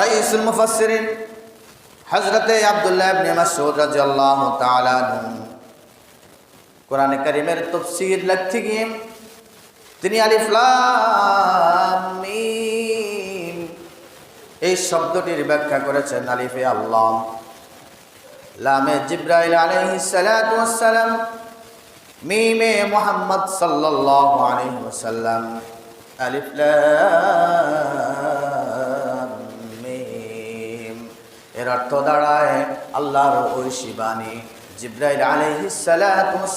রাইসুল মুফাসসিরিন হযরতে আব্দুল্লাহ ইবনে মাসউদ রাদিয়াল্লাহু তাআলা কোরআনে কারীমের তাফসীর লিখতে গিয়ে তিনি আলিফ লাম মিম, এই শব্দটির ব্যাখ্যা করেছেন আলিফে আল্লাহ। লামে জিব্রাইল আলাইহিস সালাতু ওয়াস সালাম মিমে মুহাম্মদ সাল্লাল্লাহু আলাইহি ওয়াসাল্লাম। আলিফ লাম এর অর্থ দাঁড়ায় আল্লাহর ঐশী বাণী জিব্রাইল ওয়াস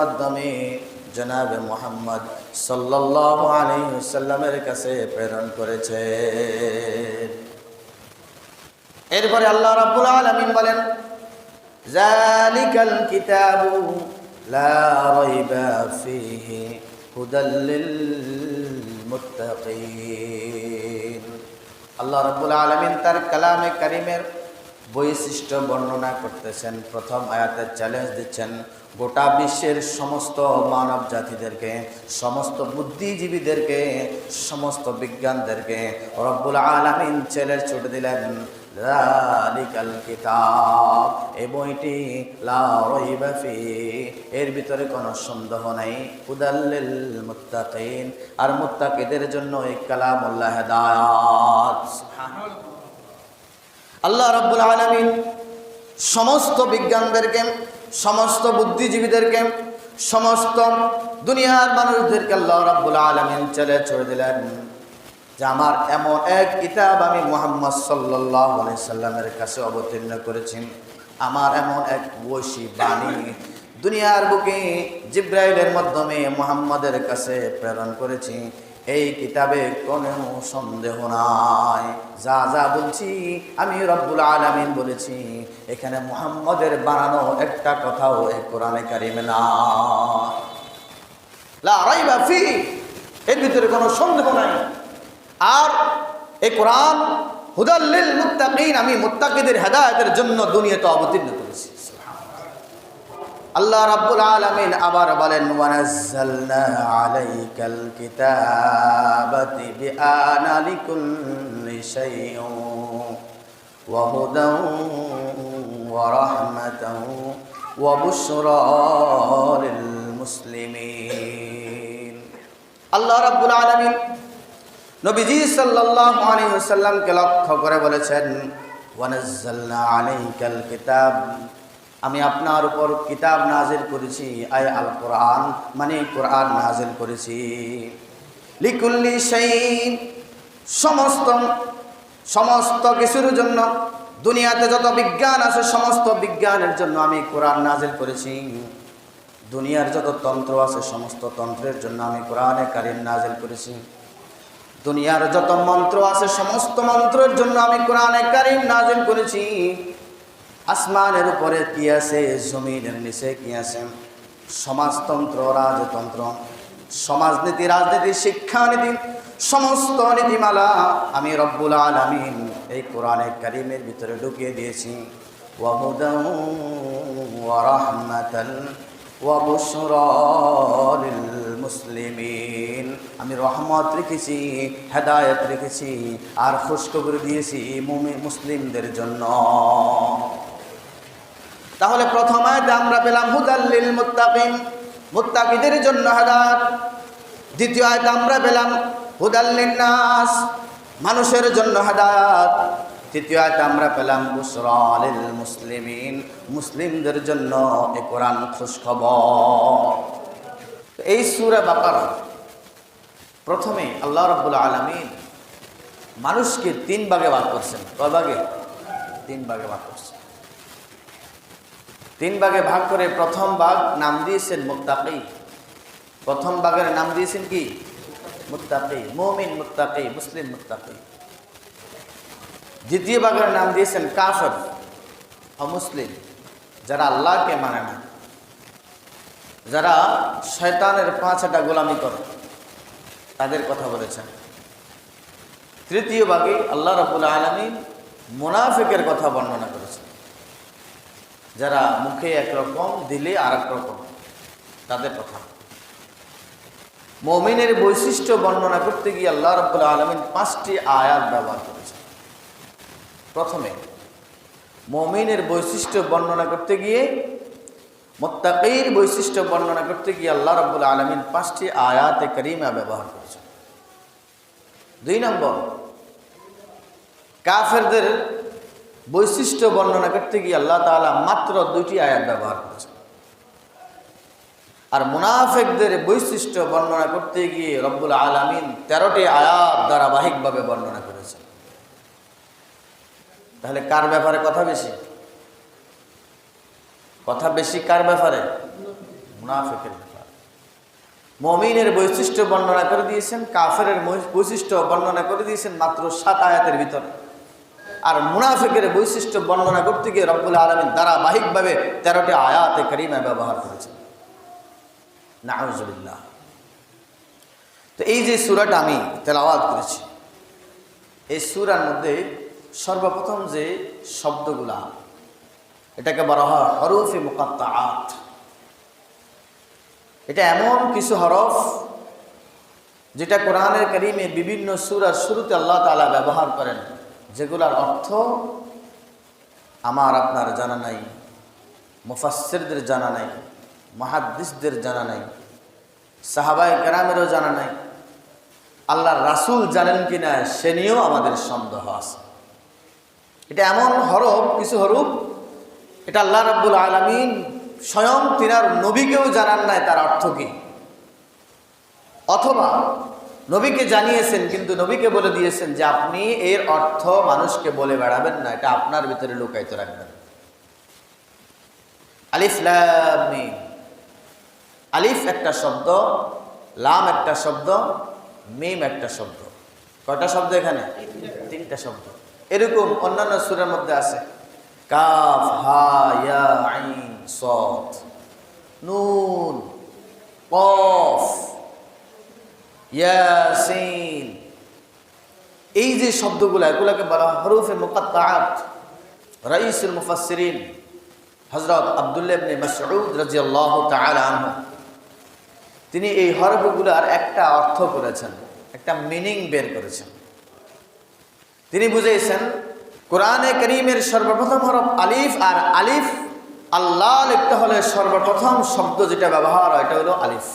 মাধ্যমে জনাবে মুহাম্মদ সাল্লাল্লাহু আলাইহি ওয়াসাল্লামের কাছে প্রেরণ করেছে। এরপরে আল্লাহ রাব্বুল আলামিন বলেন জালিকাল কিতাবু লা রাইবা ফীহি হুদাল লিল মুত্তাকিন আল্লাহ রাব্বুল আলামিন তার কালামে কারিমের বৈশিষ্ট্য বর্ণনা করতেছেন। প্রথম আয়াতে চ্যালেঞ্জ দিচ্ছেন, গোটা বিশ্বের সমস্ত মানব জাতিদেরকে সমস্ত বুদ্ধিজীবীদেরকে, সমস্ত বিজ্ঞানদেরকে রব্বুল আলামিন চ্যালেঞ্জ ছুটে দিলেন। কিতাব এই বইটি লা রাইবা ফি, এর ভিতরে কোনো সন্দেহ নাই। হুদাল্লিল মুত্তাকিন, আর মুত্তাকিদের জন্য এই কালামুল্লাহ হেদায়াত। আল্লাহ রাব্বুল আলামিন সমস্ত বিজ্ঞানদেরকে, সমস্ত বুদ্ধিজীবীদেরকে, সমস্ত দুনিয়ার মানুষদেরকে আল্লাহ রাব্বুল আলমিন চলে ছড়ে দিলেন যে আমার এমন এক কিতাব আমি মোহাম্মদ সাল্লাহ সাল্লামের কাছে অবতীর্ণ করেছি। আমার এমন এক বৈশী বাণী দুনিয়ার বুকে জিব্রাইলের মাধ্যমে মোহাম্মদের কাছে প্রেরণ করেছি। এই কিতাবে কোনো সন্দেহ নাই। যা যা বলছি, আমি রব্বুল আলামিন বলেছি। এখানে মুহাম্মদের বানানো একটা কথাও এই কোরআনে কারিমে না। এর ভিতরে কোনো সন্দেহ নাই। আর এই কোরআন হুদাল্লিল মুত্তাকিন, আমি মুত্তাকিদের হেদায়েতের জন্য দুনিয়াতে অবতীর্ণ। আল্লাহ রাব্বুল আলামিন আবার বলেন, ওয়ানাজ্জালনা আলাইকাল কিতাবাতি বিআনা লিকুল্লি শাইইন ওয়া হুদান ওয়া রাহমাতান ওয়া বুশরা লিল মুসলিমিন. আল্লাহ রাব্বুল আলামিন নবীজি সাল্লাল্লাহু আলাইহি ওয়াসাল্লামকে লক্ষ্য করে বলেছেন, ওয়ানাজ্জালনা আলাইকাল কিতাব আমি আপনার উপর কিতাব নাজিল করেছি, আয় আল কোরআন মানে কোরআন নাজিল করেছি। লিকুল্লি শাইইন সমস্ত সমস্ত কিছুর জন্য, দুনিয়াতে যত বিজ্ঞান আছে, সমস্ত বিজ্ঞানের জন্য আমি কোরআন নাজিল করেছি। দুনিয়ার যত তন্ত্র আছে, সমস্ত তন্ত্রের জন্য আমি কোরআনে কারিম নাজিল করেছি। দুনিয়ার যত মন্ত্র আছে, সমস্ত মন্ত্রের জন্য আমি কোরআনে কারিম নাজিল করেছি। আসমানের উপরে কি আছে, জমিনের নিচে কি আছে? সমাজতন্ত্র, রাজতন্ত্র, সমাজনীতি, রাজনীতি, শিক্ষানীতি, সমস্ত নীতিমালা আমি রব্বুল আলমিন এই কোরআনে কারিমের ভিতরে ঢুকিয়ে দিয়েছি। মুসলিমিন। আমি রহমত রেখেছি, হেদায়ত রেখেছি, আর খুশখবর দিয়েছি মুসলিমদের জন্য। তাহলে প্রথম আয়াতে আমরা পেলাম হুদাল্লিল মুত্তাকিন মুত্তাকিদের জন্য হেদায়েত। দ্বিতীয় আয়াতে আমরা পেলাম হুদাল্লিন নাস মানুষের জন্য হেদায়েত। তৃতীয় আয়াতে আমরা পেলাম, বুসরা লিল মুসলিমিন মুসলিমদের জন্য এ কোরআন খুশখবর। এই সূরা বাকারা, প্রথমে আল্লাহ রাব্বুল আলামিন মানুষকে তিন ভাগে ভাগ করছেন। কয় ভাগে? তিন ভাগে ভাগ করছেন। তিন ভাগে ভাগ করে প্রথম ভাগ নাম দিয়েছেন মুত্তাকি। প্রথম ভাগের নাম দিয়েছেন কি? মুত্তাকি। মুমিন মুত্তাকি, মুসলিম মুত্তাকি। দ্বিতীয় ভাগের নাম দিয়েছেন কাফর অমুসলিম যারা আল্লাহকে মানে না। যারা শয়তানের পাঁচটা গোলামি করে। তাদের কথা বলেছেন। তৃতীয় ভাগে আল্লাহ রাবুল আলমী মুনাফিকের কথা বর্ণনা করেছেন। যারা মুখে একরকম দিলে আর রকম। তাদের কথা। মমিনের বৈশিষ্ট্য বর্ণনা করতে গিয়ে আল্লাহ রব্বুল আলমিন পাঁচটি আয়াত ব্যবহার করেছেন। প্রথমে, মমিনের বৈশিষ্ট্য বর্ণনা করতে গিয়ে, মোত্তাকির বৈশিষ্ট্য বর্ণনা করতে গিয়ে আল্লাহ রব্বুল আলমিন পাঁচটি আয়াতে করিমা ব্যবহার করেছেন। দুই নম্বর, কাফেরদের বৈশিষ্ট্য বর্ণনা করতে গিয়ে আল্লাহ তাআলা মাত্র দুইটি আয়াত ব্যবহার করেছেন। আর মুনাফেকদের বৈশিষ্ট্য বর্ণনা করতে গিয়ে রব্বুল আলমিন তেরোটি আয়াত ধারাবাহিকভাবে বর্ণনা করেছেন। তাহলে কার ব্যাপারে কথা বেশি? কথা বেশি কার ব্যাপারে? মুনাফেকের ব্যাপারে। মমিনের বৈশিষ্ট্য বর্ণনা করে দিয়েছেন কাফের বৈশিষ্ট্য বর্ণনা করে দিয়েছেন মাত্র সাত আয়াতের ভিতরে। আর মুনাফেকের বৈশিষ্ট্য বর্ণনা করতে গিয়ে রব্বুল আলমিন ধারাবাহিকভাবে তেরোটি আয়াতে করিমা ব্যবহার করেছেন। নাউজুবিল্লাহ। তো এই যে সুরাটা আমি তেলাওয়াত করেছি, এই সুরার মধ্যে সর্বপ্রথম যে শব্দগুলা, এটাকে বলা হয় হরফে মুকাত্তাআত। এটা এমন কিছু হরফ যেটা কোরআনের কারিমে বিভিন্ন সুরার শুরুতে আল্লাহ তালা ব্যবহার করেন। যেগুলার অর্থ আমার আপনার জানা নাই, মুফাসসিরদের জানা নাই, মহাদ্দিসদের জানা নাই সাহাবাই কেরামেরও জানা নাই, আল্লাহর রাসূল জানেন কি না সে নিয়েও আমাদের সন্দেহ আছে। এটা এমন হরফ, কিছু হরফ, এটা আল্লাহ রাব্বুল আলমিন স্বয়ং তিনার নবীকেও জানান নাই তার অর্থ কি। অথবা নবীকে জানিয়েছেন, কিন্তু নবীকে বলে দিয়েছেন যে আপনি এর অর্থ মানুষকে বলে বেড়াবেন না, এটা আপনার ভিতরে লুকায়িত রাখবেন। আলিফ লাম। আলিফ একটা শব্দ, লাম একটা শব্দ, মিম একটা শব্দ। কয়টা শব্দ এখানে? তিনটা শব্দ। এরকম অন্যান্য সুরের মধ্যে আছে, কাফ, হা আইন নুন, কফ। ইয়াসিন। এই যে শব্দগুলো, এগুলোকে বলা হরুফে মুকাত্তাআত, রাইসুল মুফাসসিরিন, হযরত আব্দুল্লাহ ইবনে মাসউদ রাদিয়াল্লাহু তাআলা আনহু। তিনি এই হরফগুলোর একটা অর্থ করেছেন, একটা মিনিং বের করেছেন। তিনি বুঝেছেন কোরআনে করিমের সর্বপ্রথম হরফ আলিফ আর আলিফ, আল্লাহ লিখতে হলে সর্বপ্রথম শব্দ যেটা ব্যবহার হয়, এটা হলো আলিফ।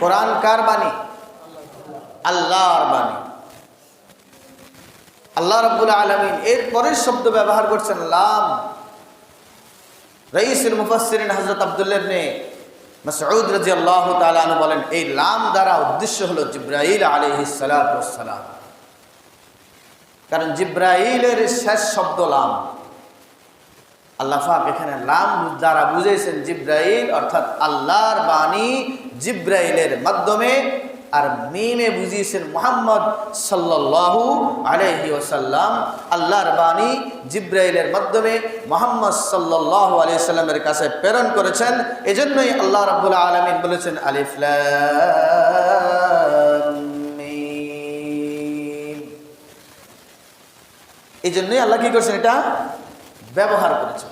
কোরআন কার বাণী? আল্লাহর বাণী। আল্লাহ রব্বুল আলমিন এর পরের শব্দ ব্যবহার করছেন লাম। রঈসুল মুফাসসিরিন হযরত আব্দুল্লাহ ইবনে মাসউদ রাদিয়াল্লাহু তাআলা আনহু বলেন, এই লাম দ্বারা উদ্দেশ্য হলো সালাতু ওয়াস সালাম। কারণ জিব্রাইলের শেষ শব্দ লাম। আল্লাহাক এখানে লাম দ্বারা বুঝেছেন জিব্রাইল অর্থাৎ আল্লাহর বাণী জিব্রাইলের মাধ্যমে আর মিমে বুঝিয়েছেন মোহাম্মদ সাল্লাল্লাহু আলাইহি ওসাল্লাম আল্লাহর বাণী জিব্রাইলের মাধ্যমে মোহাম্মদ সাল্লাল্লাহু আলাইহি সাল্লামের কাছে প্রেরণ করেছেন। এজন্যই আল্লাহ রাব্বুল আলামিন বলেছেন, আলিফ এই জন্যই আল্লাহ কি করছেন এটা? ব্যবহার করেছেন।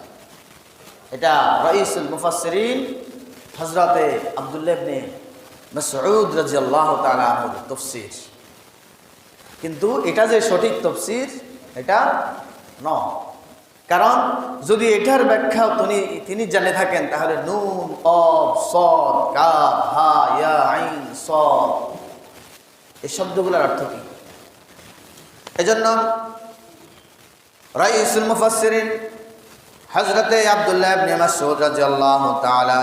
এটা রঈসুল মুফাসসিরিন হজরতে আবদুল্লাহ ইবনে মাসউদ রাদিয়াল্লাহু তাআলা আনহুর তাফসীর। কিন্তু এটা যে সঠিক তফসির, এটা ন। কারণ যদি এটার ব্যাখ্যা তিনি তিনি জেনে থাকেন, তাহলে নুন, অব, সদ, কাফ, হা, ইয়া, আইন, সদ, এই শব্দগুলোর অর্থ কি? এজন্য রাইসুল মুফাসসিরিন হযরতে আব্দুল্লাহ ইবনে মাসউদ রাদিয়াল্লাহু তাআলা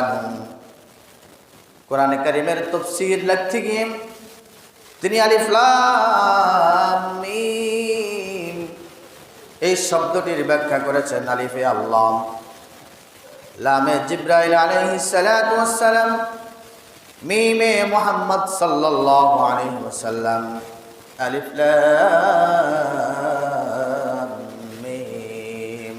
কোরআনে কারীমের তাফসীর লিখতে গিয়ে তিনি আলিফ লাম মিম। এই শব্দটির ব্যাখ্যা করেছেন আলিফে আল্লাহ। লামে জিব্রাইল আলাইহিস সালাতু ওয়াস সালাম মিমে মুহাম্মদ আলিফ লাম মিম।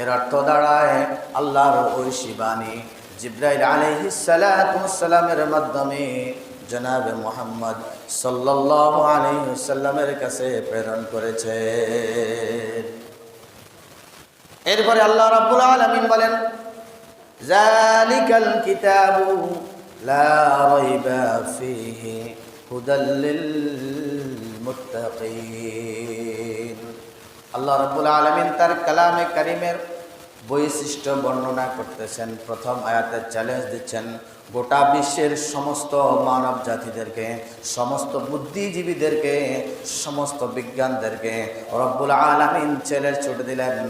এর অর্থ দাঁড়ায় আল্লাহর ঐশী বাণী। জিব্রাইল আলহি সালাতামের মাধ্যমে জনাবে মোহাম্মদ সাল্লাহ আলহিসাল্লামের কাছে প্রেরণ করেছে। এরপরে আল্লাহ রাব্বুল আলমিন বলেন জালিকাল কিতাবু লা রাইবা ফিহি হুদাল লিল মুত্তাকিন আল্লাহ রাব্বুল আলামিন তার কালামে করিমের বৈশিষ্ট্য বর্ণনা করতেছেন। প্রথম আয়াতে চ্যালেঞ্জ দিচ্ছেন, গোটা বিশ্বের সমস্ত মানব জাতিদেরকে, সমস্ত বুদ্ধিজীবীদেরকে, সমস্ত বিজ্ঞানদেরকে রব্বুল আলমিন চ্যালেঞ্জ ছুটে দিলেন।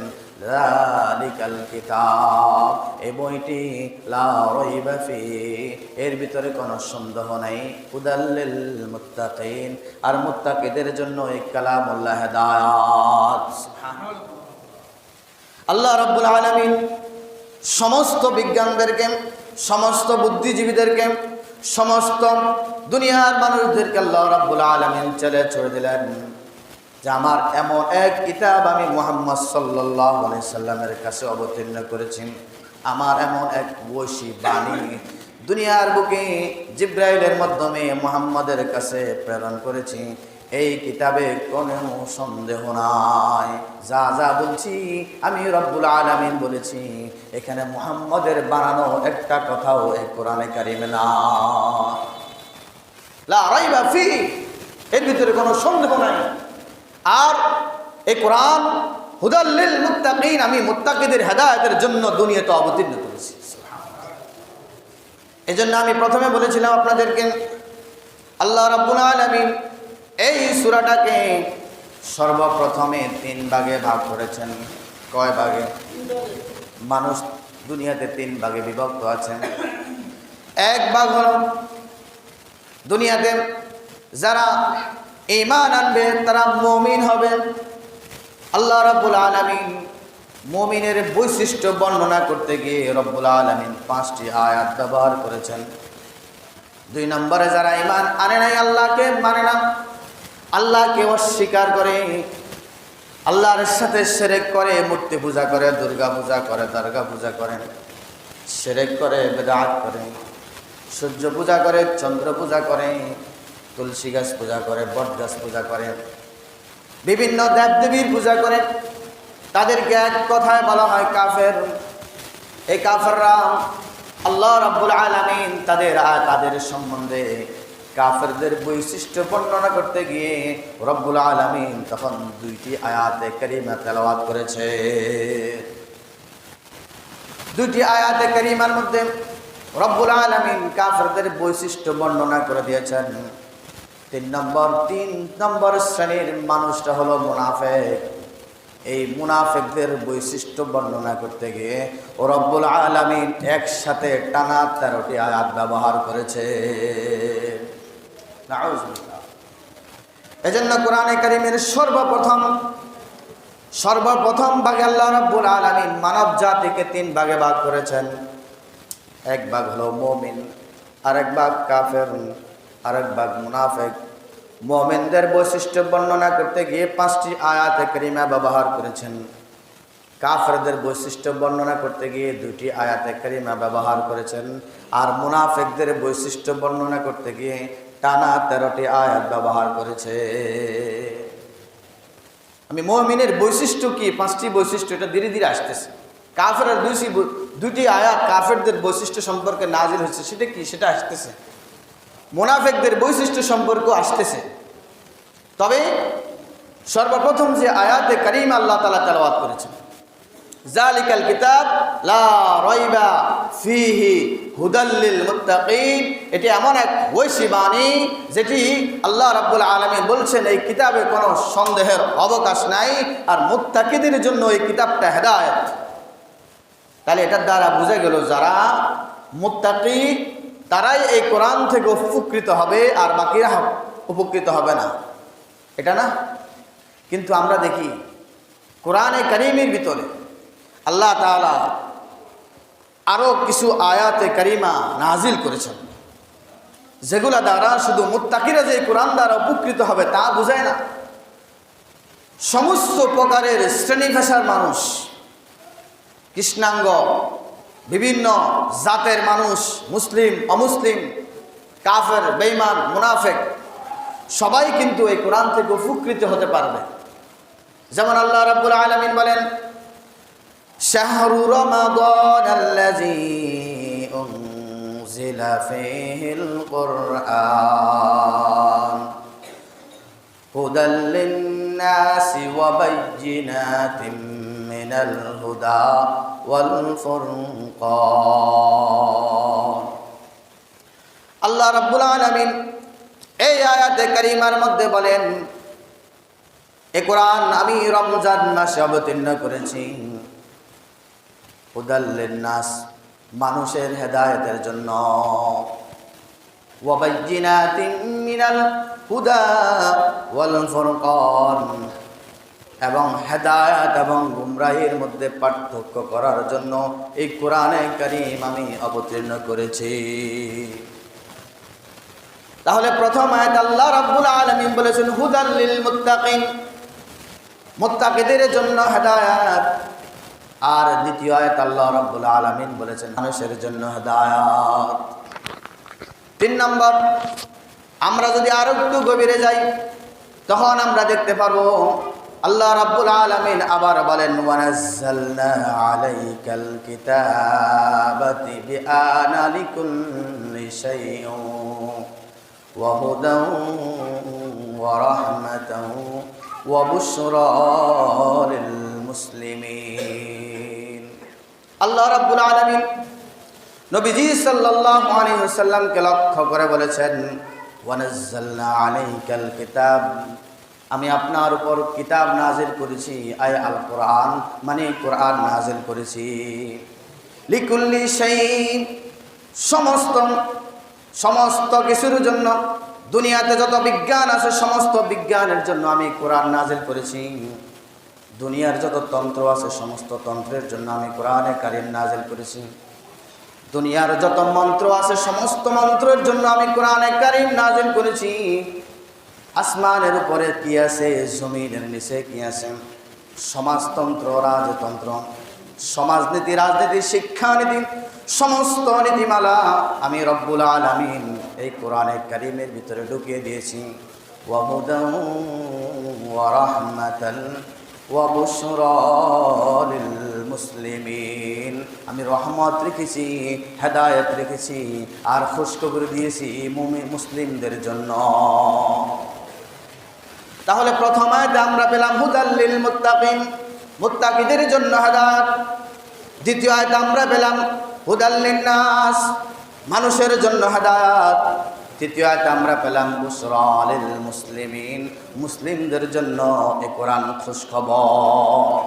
এই বইটি লা রাইবা ফি, এর ভিতরে কোনো সন্দেহ নাই। হুদাল্লিল মুত্তাকিন, আর মুত্তাকিদের জন্য এই কালামুল্লাহ হেদায়াত। আল্লাহ রাব্বুল আলামিন সমস্ত বিজ্ঞানদেরকে, সমস্ত বুদ্ধিজীবীদেরকে, সমস্ত দুনিয়ার মানুষদেরকে আল্লাহ রাব্বুল আলামিন চলে ছড়ে দিলেন যে আমার এমন এক কিতাব আমি মোহাম্মদ সাল্লাহ সাল্লামের কাছে অবতীর্ণ করেছি। আমার এমন এক বৈশী বাণী দুনিয়ার বুকে জিব্রাইলের মাধ্যমে মোহাম্মদের কাছে প্রেরণ করেছি। এই কিতাবে কোনো সন্দেহ নাই। যা যা বলছি, আমি রব্বুল আলামিন বলেছি। এখানে মোহাম্মদের বানানো একটা কথাও এই কোরআনে কারিমে না। লা রাইবা ফি, এর ভিতরে কোনো সন্দেহ নাই। আর এই কোরআন হুদাল্লিল মুত্তাকিন, আমি মুত্তাকিদের হেদায়েতের জন্য দুনিয়াতে অবতীর্ণ করেছি। এই জন্য আমি প্রথমে বলেছিলাম আপনাদেরকে, আল্লাহ রাব্বুল আলামিন এই সুরাটাকে সর্বপ্রথমে তিন ভাগে ভাগ করেছেন। কয় ভাগে? মানুষ দুনিয়াতে তিন ভাগে বিভক্ত আছেন। এক ভাগ হলো দুনিয়াতে যারা ইমান আনবে, তারা মমিন হবে। আল্লাহ রাব্বুল আলামিন মমিনের বৈশিষ্ট্য বর্ণনা করতে গিয়ে রব্বুল আলামিন পাঁচটি আয়াত ব্যবহার করেছেন। দুই নম্বরে, যারা ইমান আনে নাই আল্লাহকে মানে না আল্লাহকে অস্বীকার করে, আল্লাহর সাথে সেরেক করে, মূর্তি পূজা করে, দুর্গা পূজা করে, দর্গা পূজা করে, সেরেক করে, বেদাত করে, সূর্য পূজা করে, চন্দ্র পূজা করে, তুলসী গাছ পূজা করে, বট গাছ পূজা করে, বিভিন্ন দেবদেবীর পূজা করে। তাদেরকে এক কথায় বলা হয় কাফের। এই কাফেররা আল্লাহ রাব্বুল আলামিন তাদের তাদের সম্বন্ধে কাফেরদের বৈশিষ্ট্য বর্ণনা করতে গিয়ে রব্বুল আলামিন তখন দুইটি আয়াতে কারিমা তেলাওয়াত করেছে। দুইটি আয়াতে কারিমার মধ্যে রব্বুল আলামিন কাফেরদের বৈশিষ্ট্য বর্ণনা করে দিয়েছেন। তিন নম্বর তিন নম্বর শ্রেণির মানুষটা হলো মুনাফেক। এই মুনাফেকদের বৈশিষ্ট্য বর্ণনা করতে গিয়ে ও রব্বুল আলামিন একসাথে টানা তেরোটি আয়াত ব্যবহার করেছে। এজন্য কোরআনে কারিমের সর্বপ্রথম সর্বপ্রথম ভাগে আল্লাহ রাব্বুল আলামিন মানব জাতিকে তিন ভাগে ভাগ করেছেন। এক ভাগ হলো মমিন, আরেক ভাগ কাফের, আরেক ভাগ মুনাফেক। মমিনদের বৈশিষ্ট্য বর্ণনা করতে গিয়ে পাঁচটি আয়াতে করিমা ব্যবহার করেছেন। কাফেরদের বৈশিষ্ট্য বর্ণনা করতে গিয়ে দুটি আয়াতে করিমা ব্যবহার করেছেন। আর মুনাফেকদের বৈশিষ্ট্য বর্ণনা করতে গিয়ে টানা তেরোটি আয়াত ব্যবহার করেছে। আমি মমিনের বৈশিষ্ট্য কি? পাঁচটি বৈশিষ্ট্য, এটা ধীরে ধীরে আসতেছে। কাফের দুইটি দুটি আয়াত কাফেরদের বৈশিষ্ট্য সম্পর্কে নাজিল হচ্ছে সেটা কি? সেটা আসতেছে। মোনাফেকদের বৈশিষ্ট্য সম্পর্ক আসতেছে। তবে সর্বপ্রথম যে আয়াতে করিম আল্লাহ তালা তেলাওয়াত করেছেন, জালিকাল কিতাব লা রইবা ফিহি হুদাল্লিল মুত্তাকিন। এটি এমন এক ঐশী বাণী যেটি আল্লাহ রাব্বুল আলামিন বলছেন, এই কিতাবে কোনো সন্দেহের অবকাশ নাই আর মুত্তাকিদের জন্য এই কিতাবটা হেদায়ত। তাহলে এটার দ্বারা বুঝে গেল যারা মুত্তাকি, তারাই এই কোরআন থেকে উপকৃত হবে আর বাকিরা উপকৃত হবে না। এটা না? কিন্তু আমরা দেখি, কোরআনে করিমের ভিতরে আল্লাহ তাআলা আরও কিছু আয়াতে করিমা নাজিল করেছেন। যেগুলা দ্বারা শুধু মুত্তাকিরা যে কোরআন দ্বারা উপকৃত হবে তা বোঝায় না। সমস্ত প্রকারের শ্রেণি পেশার মানুষ, কৃষ্ণাঙ্গ, বিভিন্ন জাতের মানুষ, মুসলিম, অমুসলিম, কাফের বেইমান মুনাফেক, সবাই কিন্তু এই কোরআন থেকে উপকৃত হতে পারবে। যেমন আল্লাহ রাব্বুল আলামিন বলেন শাহরু রমাদান আল্লাযী উনজিলা ফীহিল কুরআন هدى للناس وبينات من الهدى والفرقان আল্লাহ রাব্বুল আলামিন এই আয়াতে কারিমার মধ্যে বলেন এ কোরআন আমি রমজান মাসে অবতীর্ণ করেছি হুদাল্লিন নাস, মানুষের হেদায়তের জন্য। মিনাল হুদা ওয়াল ফুরকান, এবং হেদায়াত এবং গুমরাহির মধ্যে পার্থক্য করার জন্য এই কোরআনে কারিম আমি অবতীর্ণ করেছি। তাহলে প্রথম আয়াত আল্লাহ রাব্বুল আলামিন বলেছেন, হুদাল লিল মুত্তাকিন। মুত্তাকিদের জন্য হেদায়াত আর দ্বিতীয় আয়াত আল্লাহ রাব্বুল আলামিন বলেছেন, মানুষের জন্য হেদায়াত। তিন নম্বর, আমরা যদি আরও একটু গভীরে যাই, তখন আমরা দেখতে পারব, আল্লাহ রাব্বুল আলামিন আবার বলেন, ওয়ানাজ্জালনা আলাইকাল কিতাবাতি বিআনা লিকুল্লি শাইইন ওয়া হুদান ওয়া রাহমাতান ওয়া বুশরা আল্লাহ রাব্বুল আলামিন নবীজি ওয়াসাল্লামকে লক্ষ্য করে বলেছেন কিতাব। আমি আপনার উপর কিতাব নাজিল করেছি, আয় আল কোরআন মানে কোরআন নাজিল করেছি। লিকুল্লি সেই সমস্ত সমস্ত কিছুর জন্য, দুনিয়াতে যত বিজ্ঞান আছে, সমস্ত বিজ্ঞানের জন্য আমি কোরআন নাজিল করেছি। দুনিয়ার যত তন্ত্র আছে, সমস্ত তন্ত্রের জন্য আমি কোরআনে কারিম নাজিল করেছি। দুনিয়ার যত মন্ত্র আছে, সমস্ত মন্ত্রের জন্য আমি কোরআনে কারিম নাজিল করেছি। আসমানের উপরে কি আছে, জমিনের নিচে কি আছে? সমাজতন্ত্র, রাজতন্ত্র, সমাজনীতি, রাজনীতি, শিক্ষানীতি, সমস্ত নীতিমালা আমি রব্বুল আলামিন এই কোরআনে কারিমের ভিতরে ঢুকিয়ে দিয়েছি। ওয়াহুদান ওয়া মুসলিমিন আমি রহমত রেখেছি, হেদায়ত রেখেছি, আর খুশখবর দিয়েছি মুমিন মুসলিমদের জন্য। তাহলে প্রথম আমরা পেলাম হুদাল্লিল মুত্তাকিন, মুত্তাকিদের জন্য হেদায়েত। দ্বিতীয় আয়াতে আমরা পেলাম হুদাল্লিন নাস মানুষের জন্য হেদায়েত। তৃতীয় আয়াতে আমরা পেলাম বুসরা লিল মুসলিমিন মুসলিমদের জন্য এ কোরআন খুশখবর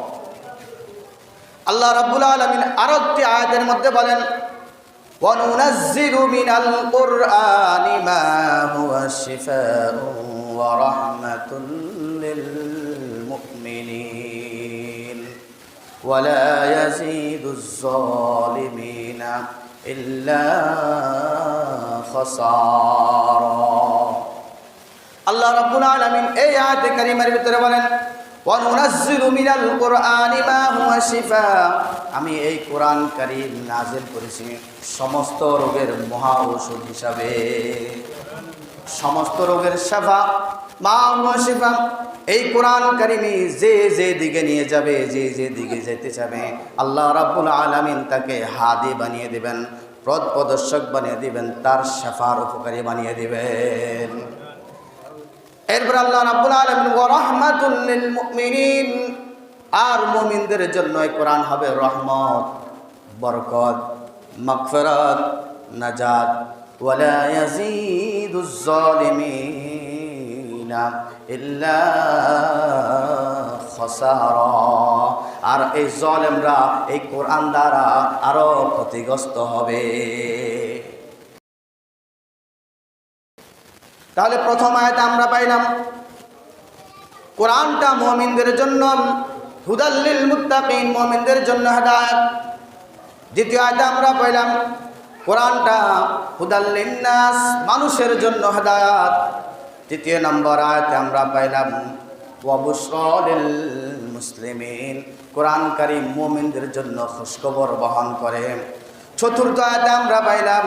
আল্লাহ রাব্বুল আলামিন আরো একটি আয়াতের মধ্যে বলেন وننزل من القرآن ما هو شفاء ورحمة للمؤمنين ولا يزيد الظالمين إلا خسارا আল্লাহ রাব্বুল আলামিন এই আয়াতে কারিমার ভিতরে বলেন ওয়ানুনাজ্জিলু মিনাল কুরআনি মা হুয়া শিফা আমি এই কোরআন কারীম নাজিল করেছি সমস্ত রোগের মহা ঔষধ হিসাবে সমস্ত রোগের শাফা মা শিফা এই কোরআন কারিমি যে যে দিকে নিয়ে যাবে, যে যে দিকে যেতে যাবে, আল্লাহ রাবুল আলামিন তাকে হাদি বানিয়ে দিবেন পদ প্রদর্শক বানিয়ে দিবেন, তার শাফার উপকারী বানিয়ে দিবেন। এরপর আল্লাহ রাবুল আলামিন ওয়া রাহমাতুল লিল মুমিনিন আর মুমিনদের জন্য এই কোরআন হবে রহমত, বরকত, মাগফিরাত নাজাদ ওয়ালা ইয়াজিদুজ জালিমিনা। ইল্লা খাসারা আর এই জালেমরা, এই কোরআন দ্বারা আরও ক্ষতিগ্রস্ত হবে। তাহলে প্রথম আয়াতে আমরা পাইলাম, কোরআনটা মুমিনদের জন্য হুদাল্লিল মুত্তাকিন, মুমিনদের জন্য হেদায়েত। দ্বিতীয় আয়াতে আমরা পাইলাম, কোরআনটা হুদাল্লিন নাস, মানুষের জন্য হেদায়েত। তৃতীয় নম্বর আয়াতে আমরা পাইলাম ওয়াবুসলিল মুসলিমিন কোরআন কারীম মুমিনদের জন্য খুশখবর বহন করে। চতুর্থ আয়াতে আমরা পাইলাম,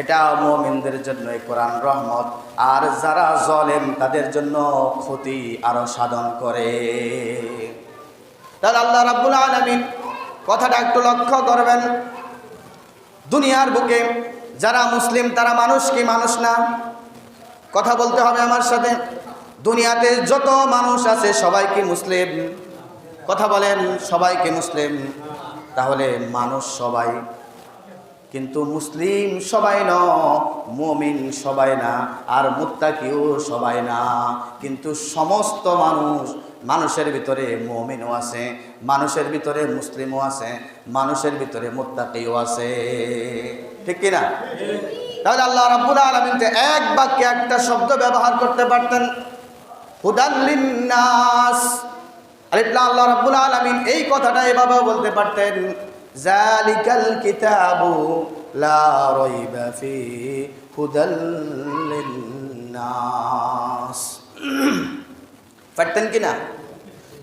এটা মুমিনদের জন্য কোরআন রহমত আর যারা জলেম তাদের জন্য ক্ষতি আরও সাধন করে। তাহলে আল্লাহ রাব্বুল আলামিন কথাটা একটু লক্ষ্য করবেন। দুনিয়ার বুকে যারা মুসলিম, তারা মানুষ কি মানুষ না? কথা বলতে হবে আমার সাথে। দুনিয়াতে যত মানুষ আছে সবাই কি মুসলিম। কথা বলেন সবাই কি মুসলিম। তাহলে মানুষ সবাই। কিন্তু মুসলিম সবাই ন, মমিন সবাই না, আর মুত্তাকিও সবাই না। কিন্তু সমস্ত মানুষ, মানুষের ভিতরে মমিনও আছে, মানুষের ভিতরে মুসলিমও আছে, মানুষের ভিতরে মুত্তাকিও আছে। ঠিক কিনা? তাহলে আল্লাহ রাব্বুল আলামিন যে এক বাক্যে একটা শব্দ ব্যবহার করতে পারতেন হুদাল্লিন্নাস আলিফলা আল্লাহ রাব্বুল আলামিন এই কথাটা এভাবেও বলতে পারতেন, জালিকাল কিতাবু লা রাইবা ফি পারতেন কি না?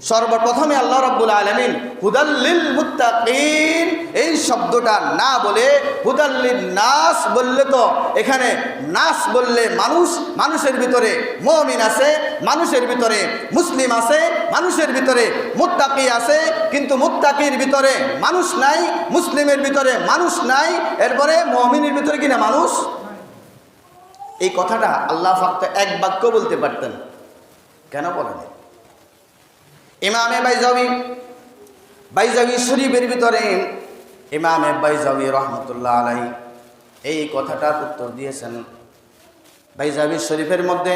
সর্বপ্রথমে আল্লাহ রাব্বুল আলামিন হুদাল্লিল মুত্তাকিন, এই শব্দটা না বলে হুদাল্লিল নাস বললে তো এখানে নাস বললে মানুষ, মানুষের ভিতরে মুমিন আছে, মানুষের ভিতরে মুসলিম আছে, মানুষের ভিতরে মুত্তাকি আছে, কিন্তু মুত্তাকির ভিতরে মানুষ নাই, মুসলিমের ভিতরে মানুষ নাই, এরপরে মুমিনের ভিতরে কিনা মানুষ? এই কথাটা আল্লাহ ফাক্ত এক বাক্য বলতে পারতেন। কেন বলেন? ইমামে বাইজাবি বাইজাবি শরীফের ভিতরে ইমামে বাইজাবি রহমতুল্লাহ আলাই এই কথাটার উত্তর দিয়েছেন। বাইজাবি শরীফের মধ্যে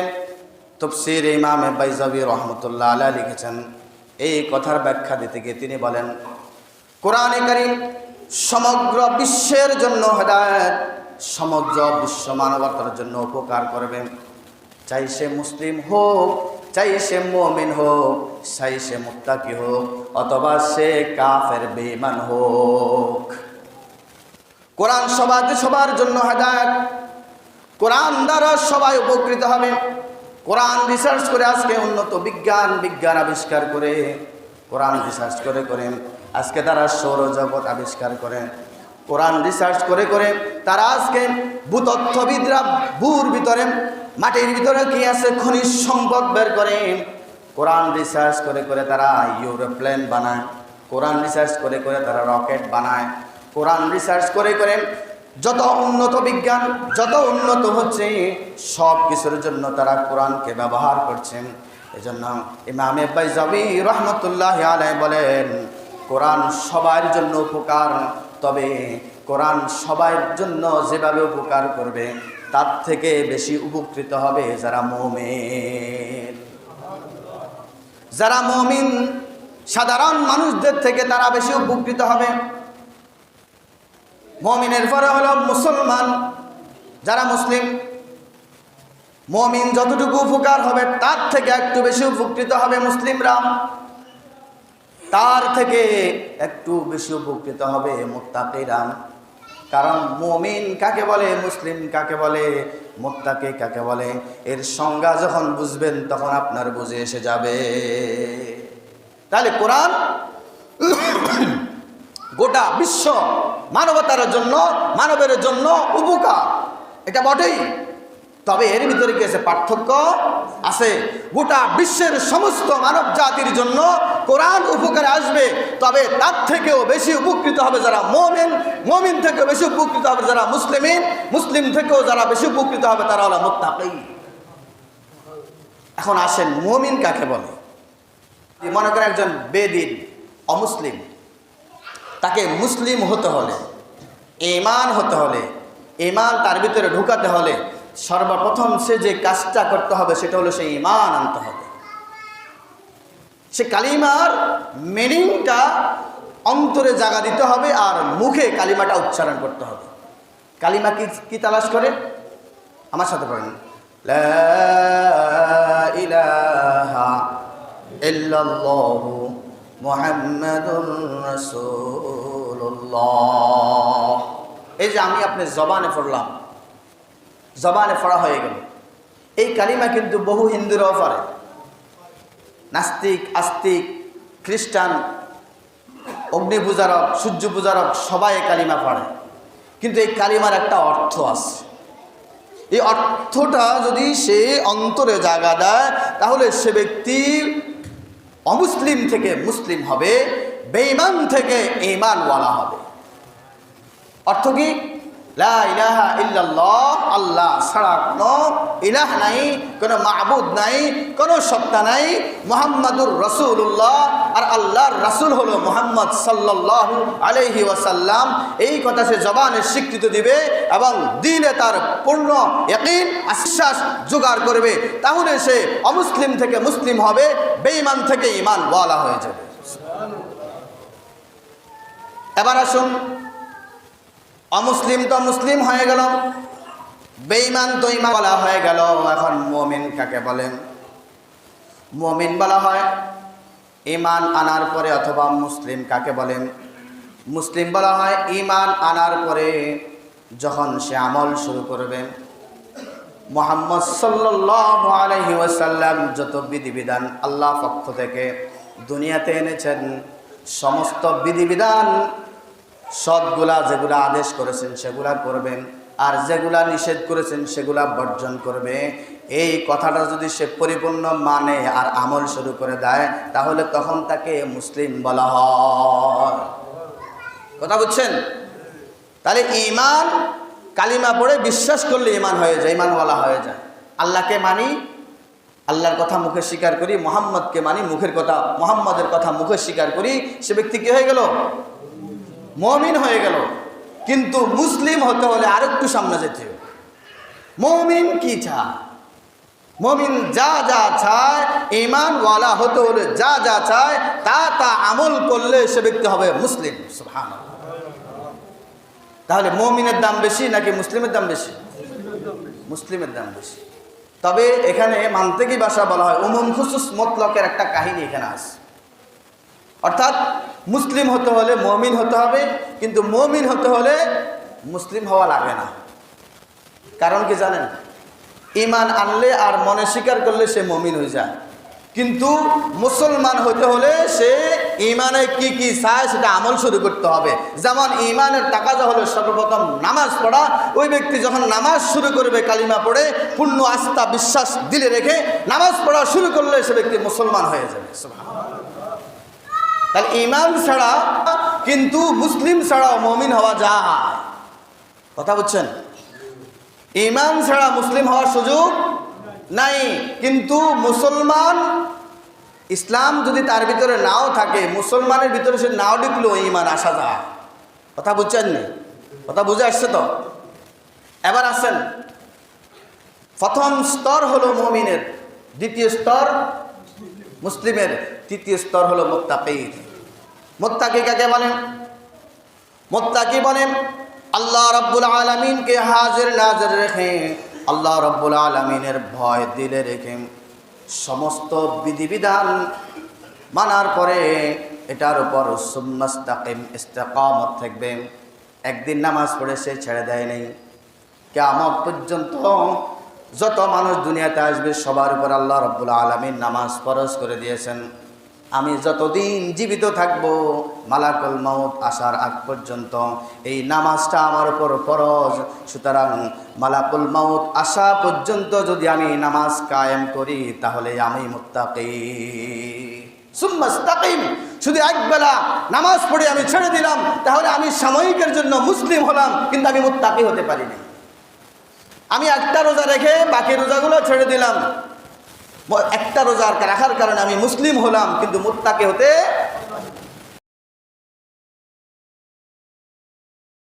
তফসির ইমামে বাইজাবি রহমতুল্লাহ আলাই লিখেছেন, এই কথার ব্যাখ্যা দিতে গিয়ে তিনি বলেন, কোরআনে কারিম সমগ্র বিশ্বের জন্য হেদায়ত, সমগ্র বিশ্ব মানবতার জন্য উপকার করবে। চাই সে মুসলিম হোক চাই সে মমিন হোক, চাই সে মুত্তাকি হোক, অথবা সে কাফের বেমান হোক। কোরআন সবার সবার জন্য হেদায়ত। কোরআন দ্বারা সবাই উপকৃত হবে। কোরআন রিসার্চ করে আজকে উন্নত বিজ্ঞান বিজ্ঞান আবিষ্কার করে, কোরআন রিসার্চ করে করে, আজকে তারা সৌরজগৎ আবিষ্কার করে। কোরআন রিসার্চ করে করে তারা আজকে ভূতত্ত্ববিদরা ভূর ভিতরে মাটির ভিতরে কি আছে? খনিজ সম্পদ বের করে। কোরআন রিসার্চ করে করে তারা ইউরোপ্লেন বানায়। কোরআন রিসার্চ করে করে তারা রকেট বানায়। কোরআন রিসার্চ করে করে যত উন্নত বিজ্ঞান, যত উন্নত হচ্ছে, সব কিছুর জন্য তারা কোরআনকে ব্যবহার করছেন এজন্য ইমামে বাইজাবি রহমতুল্লাহ আলাই বলেন, কোরআন সবার জন্য উপকার, তবে কোরআন সবার জন্য যেভাবে উপকার করবে তার থেকে বেশি উপকৃত হবে যারা মোমেন। যারা মমিন, সাধারণ মানুষদের থেকে তারা বেশি উপকৃত হবে। মমিনের পরে হলো মুসলমান, যারা মুসলিম, মমিন যতটুকু উপকার হবে তার থেকে একটু বেশি উপকৃত হবে মুসলিমরা। তার থেকে একটু বেশি উপকৃত হবে মোত্তাকিরাম কারণ মমিন কাকে বলে? মুসলিম কাকে বলে? মোত্তাকে কাকে বলে? এর সংজ্ঞা যখন বুঝবেন, তখন আপনার বুঝে এসে যাবে। তাহলে কোরআন গোটা বিশ্ব মানবতার জন্য, মানবের জন্য উপকার। এটা বটেই। তবে এর ভিতরে কি আছে পার্থক্য? আছে। গোটা বিশ্বের সমস্ত মানব জাতির জন্য কোরআন উপকারে আসবে, তবে তার থেকেও বেশি উপকৃত হবে যারা মোমিন মোমিন থেকেও বেশি উপকৃত হবে যারা মুসলিমিন, মুসলিম থেকেও যারা বেশি উপকৃত হবে তারা হলো মোত্তাকি। এখন আসেন, মোমিন কাকে বলে? মনে করেন একজন বেদিন, অমুসলিম, তাকে মুসলিম হতে হলে, ইমান হতে হলে, ইমান তার ভিতরে ঢুকাতে হলে সর্বপ্রথম সে যে কাজটা করতে হবে, সেটা হলো সে ইমান আনতে হবে। সে কালিমার মিনিংটা অন্তরে জাগা দিতে হবে আর মুখে কালিমাটা উচ্চারণ করতে হবে। কালিমা কি কি তালাশ করে? আমার সাথে পড়েন। এই যে আমি আপনি জবানে পড়লাম জবানে পড়া হয়ে গেল। এই কালিমা কিন্তু বহু হিন্দুরাও পারে নাস্তিক, আস্তিক, খ্রিস্টান অগ্নি পূজারক সূর্য পূজারক সবাই কালিমা পড়ে। কিন্তু এই কালিমার একটা অর্থ আছে। এই অর্থটা যদি সে অন্তরে জায়গা দেয়, তাহলে সে ব্যক্তি অমুসলিম থেকে মুসলিম হবে, বেঈমান থেকে ইমানওয়ালা হবে। অর্থ কি? লা ইলাহা ইল্লাল্লাহ, আল্লাহ নাই নাই নাই। আর হলো ওয়াসাল্লাম। এই কথা সে জবানে স্বীকৃতি দিবে এবং দিলে তার পূর্ণ আশ্বাস জোগাড় করবে। তাহলে সে অমুসলিম থেকে মুসলিম হবে, বেঈমান থেকে ইমান বলা হয়ে যাবে। এবার আসুন অমুসলিম তো মুসলিম হয়ে গেল। বেঈমান তো ইমান বলা হয়ে গেল। এখন মমিন কাকে বলেন? মমিন বলা হয় ইমান আনার পরে অথবা মুসলিম কাকে বলেন? মুসলিম বলা হয় ইমান আনার পরে যখন সে আমল শুরু করবে। মোহাম্মদ ওয়াসাল্লাম যত বিধিবিধান আল্লাহ পক্ষ থেকে দুনিয়াতে এনেছেন, সমস্ত বিধিবিধান সবগুলা যেগুলা আদেশ করেছেন, সেগুলা করবেন। আর যেগুলা নিষেধ করেছেন, সেগুলা বর্জন করবে। এই কথাটা যদি সে পরিপূর্ণ মানে আর আমল শুরু করে দেয়, তাহলে তখন তাকে মুসলিম বলা হয়। কথা বুঝছেন? তাহলে ইমান কালিমা পড়ে বিশ্বাস করলে ইমান হয়ে যায় ইমান বলা হয়ে যায়। আল্লাহকে মানি, আল্লাহর কথা মুখে স্বীকার করি, মোহাম্মদকে মানি মুখের কথা, মোহাম্মদের কথা মুখে স্বীকার করি, সে ব্যক্তি কি হয়ে গেল? মমিন হয়ে গেল। কিন্তু মুসলিম হতে হলে আরেকটু সামনে যেতে হবে। মমিন কি চায়? মমিন যা যা চায় ইমানওয়ালা হতে হলে যা যা চায়, তা তা আমল করলে সে ব্যক্তি হবে মুসলিম। সুবহানাল্লাহ। তাহলে মমিনের দাম বেশি নাকি মুসলিমের দাম বেশি? মুসলিমের দাম বেশি। তবে এখানে মান্তেকি ভাষা বলা হয়, উমুম খুসুস মতলকের একটা কাহিনী এখানে আছে। অর্থাৎ মুসলিম হতে হলে মমিন হতে হবে, কিন্তু মমিন হতে হলে মুসলিম হওয়া লাগে না। কারণ কি জানেন? ইমান আনলে আর মনে স্বীকার করলে সে মমিন হয়ে যায়। কিন্তু মুসলমান হতে হলে সে ইমানে কি কি চায় সেটা আমল শুরু করতে হবে। যেমন ইমানের টাকাটা হলো সর্বপ্রথম নামাজ পড়া। ওই ব্যক্তি যখন নামাজ শুরু করবে, কালিমা পড়ে, পূর্ণ আস্থা, বিশ্বাস, দিলে রেখে নামাজ পড়া শুরু করলে সে ব্যক্তি মুসলমান হয়ে যাবে। তাহলে ইমান ছাড়া কিন্তু মুসলিম ছাড়াও মমিন হওয়া যায়। কথা বুঝছেন? ইমান ছাড়া মুসলিম হওয়ার সুযোগ নাই। কিন্তু মুসলমান ইসলাম যদি তার ভিতরে নাও থাকে, মুসলমানের ভিতরে সে নাও ঢুকলেও ইমান আসা যায়। কথা বুঝছেন নি? কথা বুঝে আসছে তো? এবার আসেন। প্রথম স্তর হলো মমিনের, দ্বিতীয় স্তর মুসলিমের, তৃতীয় স্তর হলো মোত্তাকির। মোত্তাকি কাকে বলেন মোত্তাকি বলেন আল্লাহ রব্বুল আলমিনকে হাজির নাজর রেখে, আল্লাহ রব্বুল আলমিনের ভয় দিলে রেখে, সমস্ত বিধিবিধান মানার পরে এটার উপর সুম্মাস্তাকিম ইস্তেকামত থাকবে। একদিন নামাজ পড়ে সে ছেড়ে দেয় নেই। কেমন পর্যন্ত যত মানুষ দুনিয়াতে আসবে, সবার উপর আল্লাহ রব্বুল আলমিন নামাজ ফরজ করে দিয়েছেন। আমি যতদিন জীবিত থাকব, মালাকুল মাউত আসার আগ পর্যন্ত এই নামাজটা আমার উপর ফরজ। সুতরাং মালাকুল মাউত আসা পর্যন্ত যদি আমি নামাজ কায়েম করি, তাহলে আমি মুত্তাকি সুম্মাস্তাকিম শুধু একবেলা নামাজ পড়ে আমি ছেড়ে দিলাম, তাহলে আমি সাময়িকের জন্য মুসলিম হলাম, কিন্তু আমি মুত্তাকি হতে পারিনি। আমি একটা রোজা রেখে বাকি রোজাগুলো ছেড়ে দিলাম। একটা রোজা রাখার কারণে আমি মুসলিম হলাম কিন্তু মুত্তাকে হতে